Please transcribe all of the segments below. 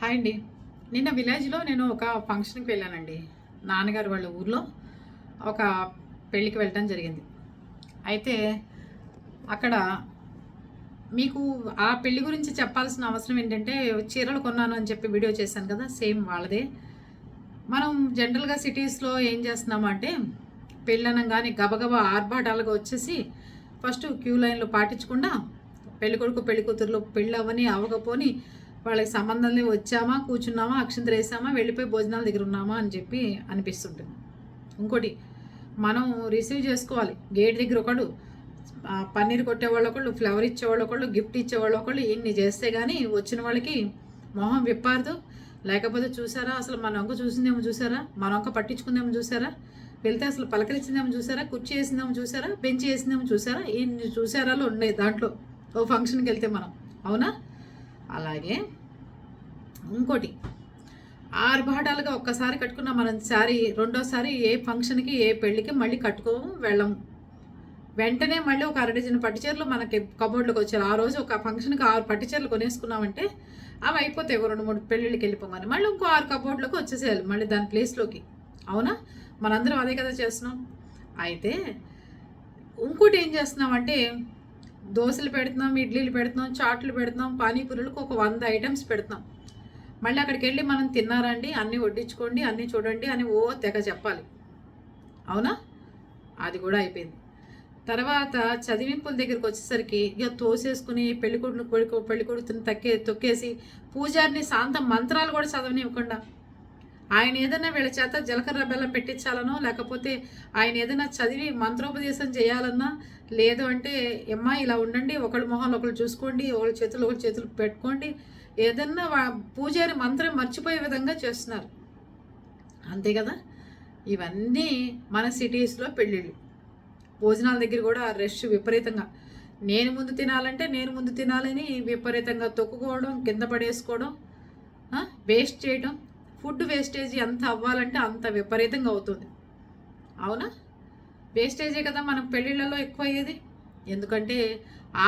Hi అండి. నిన్న విలేజ్లో నేను ఒక ఫంక్షన్కి వెళ్ళానండి. నాన్నగారు వాళ్ళ ఊర్లో ఒక పెళ్ళికి వెళ్ళటం జరిగింది. అయితే అక్కడ మీకు ఆ పెళ్ళి గురించి చెప్పాల్సిన అవసరం ఏంటంటే చీరలు కొన్నాను అని చెప్పి వీడియో చేశాను కదా సేమ్ వాళ్ళదే. మనం జనరల్గా సిటీస్లో ఏం చేస్తున్నామంటే పెళ్ళనంగానే గబగబా ఆర్భాటాలుగా వచ్చేసి ఫస్ట్ క్యూ లైన్లో పాటించకుండా పెళ్ళికొడుకు కొడుకు పెళ్ళి అవని అవ్వకపోని వాళ్ళకి సంబంధం వచ్చామా కూర్చున్నామా అక్షంతలు వేసామా వెళ్ళిపోయి భోజనాల దగ్గర ఉన్నామా అని చెప్పి అనిపిస్తుంటుంది. ఇంకోటి మనం రిసీవ్ చేసుకోవాలి. గేట్ దగ్గర ఒకడు పన్నీర్ కొట్టేవాళ్ళు ఒకళ్ళు ఫ్లవర్ ఇచ్చేవాళ్ళు ఒకళ్ళు గిఫ్ట్ ఇచ్చేవాళ్ళు ఒకళ్ళు ఇన్ని చేస్తే కానీ వచ్చిన వాళ్ళకి మొహం విప్పారదు. లేకపోతే చూసారా అసలు మన వంక చూసిందేమో చూసారా మన వంక పట్టించుకుందేమో చూసారా వెళ్తే అసలు పలకరించిందేమో చూసారా కుర్చీ వేసిందేమో చూసారా బెంచ్ వేసిందేమో చూసారా ఇన్ని చూసారాలో ఉన్నాయి దాంట్లో. ఓ ఫంక్షన్కి వెళ్తే మనం. అవునా? అలాగే ఇంకోటి ఆర్భాటాలుగా ఒక్కసారి కట్టుకున్న మనం. శారీ రెండోసారి ఏ ఫంక్షన్కి ఏ పెళ్ళికి మళ్ళీ కట్టుకోము వెళ్ళము. వెంటనే మళ్ళీ ఒక అర డజన్ పట్టు చీరలు మనకి కబోర్డ్లోకి వచ్చారు ఆ రోజు ఒక ఫంక్షన్కి ఆరు పట్టు చీరలు కొనేసుకున్నామంటే అవి అయిపోతాయి. రెండు మూడు పెళ్ళిళ్ళకి వెళ్ళిపోమని మళ్ళీ ఇంకో ఆరు కబోర్డ్లోకి వచ్చేసేయాలి మళ్ళీ దాని ప్లేస్లోకి. అవునా? మనందరం అదే కదా చేస్తున్నాం. అయితే ఇంకోటి ఏం చేస్తున్నామంటే దోశలు పెడుతున్నాం ఇడ్లీలు పెడుతున్నాం చాట్లు పెడుతున్నాం పానీపూరీలకు ఒక వంద ఐటమ్స్ పెడుతున్నాం. మళ్ళీ అక్కడికి వెళ్ళి మనం తిన్నారండి అన్నీ వడ్డించుకోండి అన్నీ చూడండి అని ఓ తెగ చెప్పాలి. అవునా? అది కూడా అయిపోయింది. తర్వాత చదివింపుల దగ్గరికి వచ్చేసరికి ఇక తోసేసుకుని పెళ్ళికొడుకు పెళ్ళికొడుతుని తక్కే తొక్కేసి పూజారిని శాంత మంత్రాలు కూడా చదవనివ్వకుండా ఆయన ఏదైనా వీళ్ళ చేత జలకర్ర బెల్లం పెట్టించాలనో లేకపోతే ఆయన ఏదైనా చదివి మంత్రోపదేశం చేయాలన్నా లేదు అంటే అమ్మా ఇలా ఉండండి ఒకళ్ళ మొహాలు ఒకళ్ళు చూసుకోండి ఒకళ్ళ చేతులు ఒకళ్ళ చేతులు పెట్టుకోండి. ఏదన్నా వా- పూజారి మంత్రం మర్చిపోయే విధంగా చేస్తున్నారు. అంతే కదా? ఇవన్నీ మన సిటీస్లో పెళ్ళిళ్ళు. భోజనాల దగ్గర కూడా రష్ విపరీతంగా. నేను ముందు తినాలంటే నేను ముందు తినాలని విపరీతంగా తొక్కుకోవడం కింద పడేసుకోవడం వేస్ట్ చేయడం ఫుడ్ వేస్టేజ్ ఎంత అవ్వాలంటే అంత విపరీతంగా అవుతుంది. అవునా? వేస్టేజే కదా మనం పెళ్ళిళ్ళలో ఎక్కువ అయ్యేది ఎందుకంటే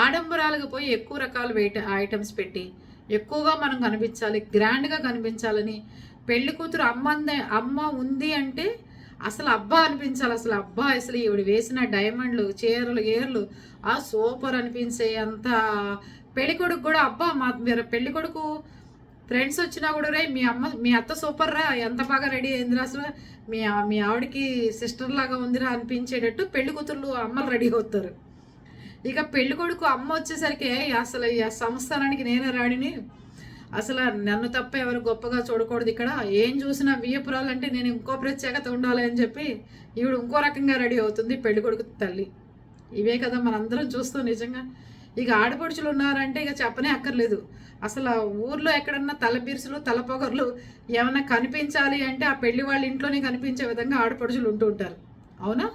ఆడంబరాలుగా పోయి ఎక్కువ రకాల వెయిట్ ఐటమ్స్ పెట్టి ఎక్కువగా మనం కనిపించాలి గ్రాండ్గా కనిపించాలని పెళ్ళి కూతురు అమ్మ అమ్మ ఉంది అంటే అసలు అబ్బా అనిపించాలి అసలు అబ్బా అసలు ఈవిడ వేసిన డైమండ్లు చీరలు ఏర్లు ఆ సూపర్ అనిపించే అంత పెళ్ళికొడుకు కూడా అబ్బా మా మీరు పెళ్ళికొడుకు ఫ్రెండ్స్ వచ్చినా కూడా రే మీ అమ్మ మీ అత్త సూపర్ రా ఎంత బాగా రెడీ అయిందిరా అసలు. మీ ఆ- మీ ఆవిడకి సిస్టర్ లాగా ఉందిరా అనిపించేటట్టు పెళ్ళి కూతుర్లు అమ్మలు రెడీ అవుతారు. ఇక పెళ్ళి కొడుకు అమ్మ వచ్చేసరికి అసలు ఈ సంస్థానానికి నేనే రాడిని అసలు నన్ను తప్ప ఎవరు గొప్పగా చూడకూడదు ఇక్కడ. ఏం చూసినా వియ్యపురాలు అంటే నేను ఇంకో ప్రత్యేకత ఉండాలి అని చెప్పి ఈవిడ ఇంకో రకంగా రెడీ అవుతుంది పెళ్ళి కొడుకు తల్లి. ఇవే కదా మనందరం చూస్తాం నిజంగా. ఇక ఆడపడుచులు ఉన్నారంటే ఇక చెప్పనే అక్కర్లేదు. అసలు ఊర్లో ఎక్కడన్నా తల బిరుసులు తలపొగర్లు ఏమన్నా కనిపించాలి అంటే ఆ పెళ్ళి వాళ్ళ ఇంట్లోనే కనిపించే విధంగా ఆడపడుచులు ఉంటూ ఉంటారు. అవునా?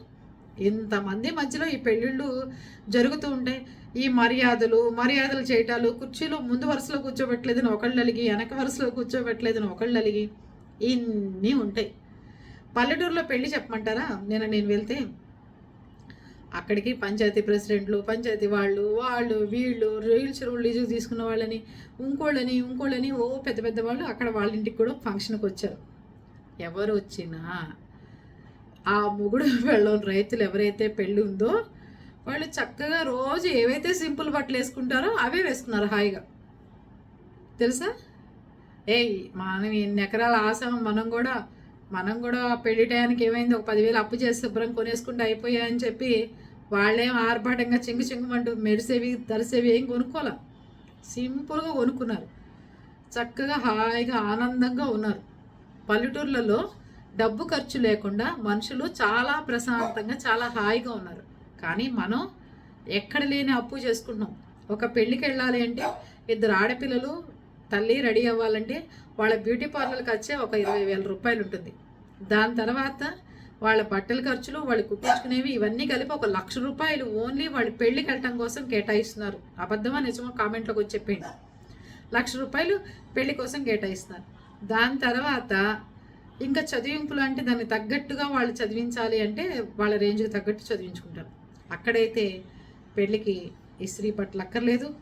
ఇంతమంది మధ్యలో ఈ పెళ్ళిళ్ళు జరుగుతూ ఉంటాయి. ఈ మర్యాదలు మర్యాదలు చేయటాలు కుర్చీలో ముందు వరుసలో కూర్చోబెట్టలేదని ఒకళ్ళు అలిగి వెనక వరుసలో కూర్చోబెట్టలేదని ఒకళ్ళు అలిగి ఇన్ని ఉంటాయి. పల్లెటూరులో పెళ్ళి చెప్పమంటారా? నేను నేను వెళ్తే అక్కడికి పంచాయతీ ప్రెసిడెంట్లు పంచాయతీ వాళ్ళు వాళ్ళు వీళ్ళు రీల్స్ లీజు తీసుకున్న వాళ్ళని ఇంకోళ్ళని ఇంకోళ్ళని ఓ పెద్ద పెద్ద వాళ్ళు అక్కడ వాళ్ళ ఇంటికి కూడా ఫంక్షన్కి వచ్చారు. ఎవరు వచ్చినా ఆ మొగుడు వెళ్ళం రైతులు ఎవరైతే పెళ్ళి ఉందో వాళ్ళు చక్కగా రోజు ఏవైతే సింపుల్ బట్టలు వేసుకుంటారో అవే వేసుకున్నారు హాయిగా. తెలుసా? ఏయ్ మనం ఎన్ని ఎకరాల ఆశ మనం కూడా మనం కూడా పెళ్ళి టయానికి ఏమైంది? ఒక పదివేలు అప్పు చేసి శుభ్రం కొనేసుకుంటే అయిపోయాయని చెప్పి వాళ్ళేం ఆర్భాటంగా చింగు చింగుమంటూ మెరిసేవి తరిసేవి ఏం కొనుక్కోలే. సింపుల్గా కొనుక్కున్నారు. చక్కగా హాయిగా ఆనందంగా ఉన్నారు. పల్లెటూర్లలో డబ్బు ఖర్చు లేకుండా మనుషులు చాలా ప్రశాంతంగా చాలా హాయిగా ఉన్నారు. కానీ మనం ఎక్కడ లేని అప్పు చేసుకుంటున్నాం. ఒక పెళ్ళికి వెళ్ళాలి అంటే ఇద్దరు ఆడపిల్లలు తల్లి రెడీ అవ్వాలంటే వాళ్ళ బ్యూటీ పార్లర్కి వచ్చే ఒక ఇరవై వేల రూపాయలు ఉంటుంది. దాని తర్వాత వాళ్ళ బట్టల ఖర్చులు వాళ్ళు కుట్టించుకునేవి ఇవన్నీ కలిపి ఒక లక్ష రూపాయలు ఓన్లీ వాళ్ళు పెళ్ళికి వెళ్ళటం కోసం కేటాయిస్తున్నారు. అబద్ధమా నిజమో కామెంట్లోకి వచ్చి చెప్పండి లక్ష రూపాయలు పెళ్ళి కోసం కేటాయిస్తున్నారు. దాని తర్వాత ఇంకా చదివింపులు అంటే దానికి తగ్గట్టుగా వాళ్ళు చదివించాలి అంటే వాళ్ళ రేంజ్కి తగ్గట్టు చదివించుకుంటారు. అక్కడైతే పెళ్ళికి ఇస్త్రీ బట్టలు అక్కర్లేదు.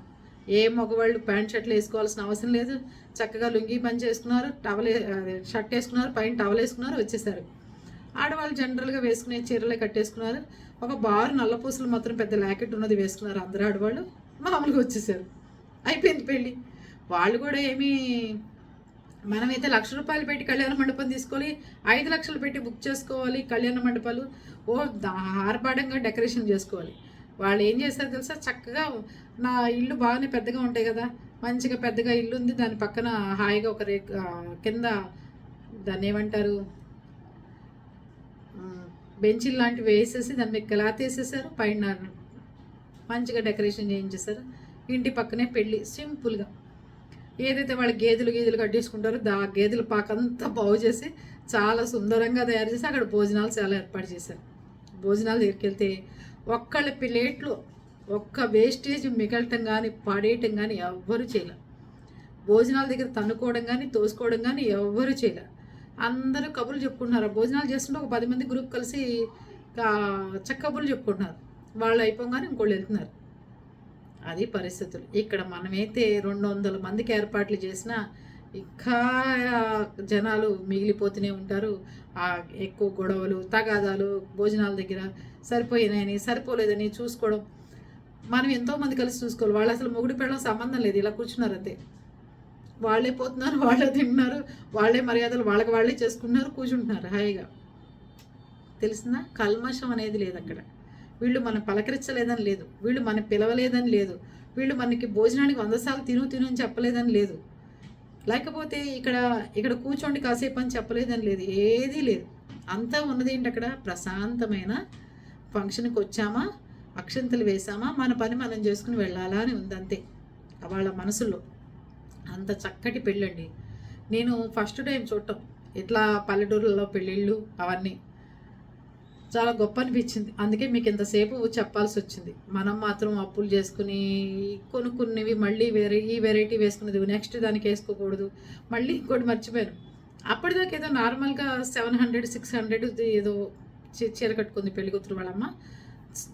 ఏ మగవాళ్ళు ప్యాంట్ షర్ట్లు వేసుకోవాల్సిన అవసరం లేదు. చక్కగా లుంగీ పని చేసుకున్నారు టవల్ షర్ట్ వేసుకున్నారు పైన టవల్ వేసుకున్నారు వచ్చేసారు. ఆడవాళ్ళు జనరల్గా వేసుకునే చీరలే కట్టేసుకున్నారు. ఒక బారు నల్ల పూసలు మాత్రం పెద్ద లాకెట్ ఉన్నది వేసుకున్నారు. అందరు ఆడవాళ్ళు మామూలుగా వచ్చేసారు. అయిపోయింది పెళ్ళి వాళ్ళు కూడా ఏమీ మనమైతే లక్ష రూపాయలు పెట్టి కళ్యాణ మండపం తీసుకోవాలి ఐదు లక్షలు పెట్టి బుక్ చేసుకోవాలి కళ్యాణ మండపాలు. ఓ దా- ఆర్భాటంగా డెకరేషన్ చేసుకోవాలి. వాళ్ళు ఏం చేస్తారు తెలుసా? చక్కగా నా ఇల్లు బాగానే పెద్దగా ఉంటాయి కదా. మంచిగా పెద్దగా ఇల్లు ఉంది దాని పక్కన హాయిగా ఒక రే కింద దాన్ని ఏమంటారు? బెంచీలు లాంటివి వేసేసి దాని మీద క్లాత్ వేసేసారు పైన మంచిగా డెకరేషన్ చేయించేసారు ఇంటి పక్కనే పెళ్ళి సింపుల్గా. ఏదైతే వాళ్ళు గేదెలు గేదెలు కట్టేసుకుంటారో దా గేదెల పాకంతా బాగు చేసి చాలా సుందరంగా తయారు చేసి అక్కడ భోజనాలు చాలా ఏర్పాటు చేశారు. భోజనాలు దగ్గరికి వెళ్తే ఒక్కళ్ళ ప్లేట్లు ఒక్క వేస్టేజ్ మిగలటం కానీ పడేయటం కానీ ఎవ్వరు చేయలే. భోజనాల దగ్గర తన్నుకోవడం కానీ తోసుకోవడం కానీ ఎవ్వరు చేయలే. అందరూ కబుర్లు చెప్పుకుంటున్నారు. భోజనాలు చేస్తుంటే ఒక పది మంది గ్రూప్ కలిసి కా- చక్క కబుర్లు చెప్పుకుంటున్నారు. వాళ్ళు అయిపోగానే ఇంకోళ్ళు వెళ్తున్నారు. అది పరిస్థితులు. ఇక్కడ మనమైతే రెండు వందల మందికి ఏర్పాట్లు చేసినా ఇంకా జనాలు మిగిలిపోతూనే ఉంటారు. ఆ ఎక్కువ గొడవలు తగాదాలు భోజనాల దగ్గర సరిపోయినాయని సరిపోలేదని చూసుకోవడం. మనం ఎంతోమంది కలిసి చూసుకోవాలి. వాళ్ళు అసలు మొగుడు పెళ్ళం సంబంధం లేదు. ఇలా కూర్చున్నారు అంతే. వాళ్ళే పోతున్నారు వాళ్ళే తింటున్నారు వాళ్ళే మర్యాదలు వాళ్ళకి వాళ్ళే చేసుకుంటున్నారు కూర్చుంటున్నారు హాయిగా. తెలిసిందా? కల్మషం అనేది లేదు అక్కడ. వీళ్ళు మనం పలకరించలేదని లేదు వీళ్ళు మన పిలవలేదని లేదు వీళ్ళు మనకి భోజనానికి వంద సార్లు తిను తిను అని చెప్పలేదని లేదు. లేకపోతే ఇక్కడ ఇక్కడ కూర్చోండి కాసేపు అని చెప్పలేదని లేదు ఏదీ లేదు. అంతా ఉన్నది ఏంటి అక్కడ? ప్రశాంతమైన ఫంక్షన్కి వచ్చామా? అక్షంతలు వేసామా? మన పని మనం చేసుకుని వెళ్ళాలా అని ఉంది అంతే. వాళ్ళ మనసులో. అంత చక్కటి పెళ్ళండి. నేను ఫస్ట్ టైం చూడటం. ఇట్లా పల్లెటూరులలో పెళ్ళిళ్ళు అవన్నీ. చాలా గొప్ప అనిపించింది అందుకే మీకు ఇంతసేపు చెప్పాల్సి వచ్చింది మనం మాత్రం అప్పులు చేసుకుని కొనుక్కున్నవి మళ్ళీ వేరే ఈ వెరైటీ వేసుకున్నది నెక్స్ట్ దానికి వేసుకోకూడదు. మళ్ళీ ఇంకోటి మర్చిపోయాను. అప్పటిదాకా ఏదో నార్మల్గా సెవెన్ హండ్రెడ్ సిక్స్ హండ్రెడ్ ఏదో చీ- చీర కట్టుకుంది పెళ్ళికూతురు వాళ్ళమ్మ.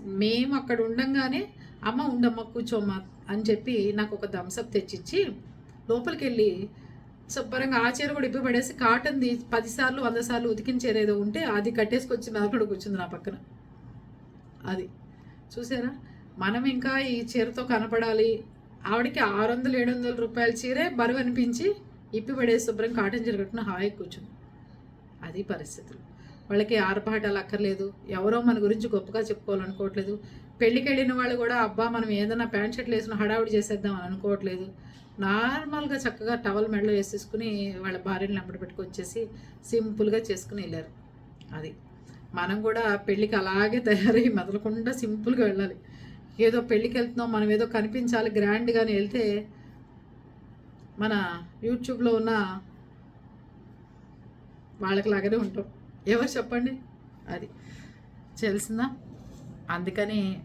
మేము అక్కడ ఉండంగానే అమ్మ ఉండమ్మ కూర్చోమ్మ అని చెప్పి నాకు ఒక థమ్స్అప్ తెచ్చిచ్చి లోపలికి వెళ్ళి శుభ్రంగా ఆ చీర కూడా ఇప్పి పడేసి కాటన్ది పదిసార్లు వంద సార్లు ఉతికిన చీర ఏదో ఉంటే అది కట్టేసుకొచ్చి మెదకుడు కూర్చుంది నా పక్కన. అది. చూసారా? మనం ఇంకా ఈ చీరతో కనపడాలి. ఆవిడకి ఆరు వందలు ఏడు వందల రూపాయల చీరే బరువు అనిపించి ఇప్పి పడేసి శుభ్రం కాటన్ చీర కట్టుకుని హాయి కూర్చుంది. అది పరిస్థితులు. వాళ్ళకి ఆర్భాటాలు అక్కర్లేదు. ఎవరో మన గురించి గొప్పగా చెప్పుకోవాలనుకోవట్లేదు. పెళ్ళికి వెళ్ళిన వాళ్ళు కూడా అబ్బా మనం ఏదైనా ప్యాంట్ షర్ట్లు వేసిన హడావుడి చేసేద్దాం అని అనుకోవట్లేదు. నార్మల్గా చక్కగా టవల్ మెడలో వేసేసుకుని వాళ్ళ భార్యని వెంబడి పెట్టుకొచ్చేసి సింపుల్గా చేసుకుని వెళ్ళారు. అది. మనం కూడా పెళ్ళికి అలాగే తయారై మొదలకుండా సింపుల్గా వెళ్ళాలి. ఏదో పెళ్ళికి వెళ్తున్నాం మనం ఏదో కనిపించాలి గ్రాండ్గానే వెళ్తే మన యూట్యూబ్లో ఉన్న వాళ్ళకి లాగానే ఉంటాం. ఎవరు చెప్పండి? అది. తెలిసిందా? అందుకని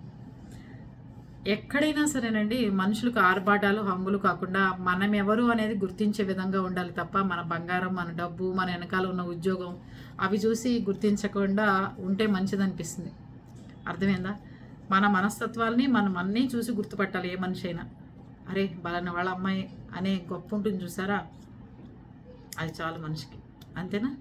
ఎక్కడైనా సరేనండి మనుషులకు ఆర్భాటాలు హంగులు కాకుండా మనం ఎవరు అనేది గుర్తించే విధంగా ఉండాలి తప్ప మన బంగారం మన డబ్బు మన వెనకాల ఉన్న ఉద్యోగం అవి చూసి గుర్తించకుండా ఉంటే మంచిదనిపిస్తుంది. అర్థమైందా? మన మనస్తత్వాల్ని మనం అన్నీ చూసి గుర్తుపట్టాలి ఏ మనిషి అయినా. అరే బలన వాళ్ళ అమ్మాయి అనే గొప్ప ఉంటుంది చూసారా? అది చాలు మనిషికి. అంతేనా?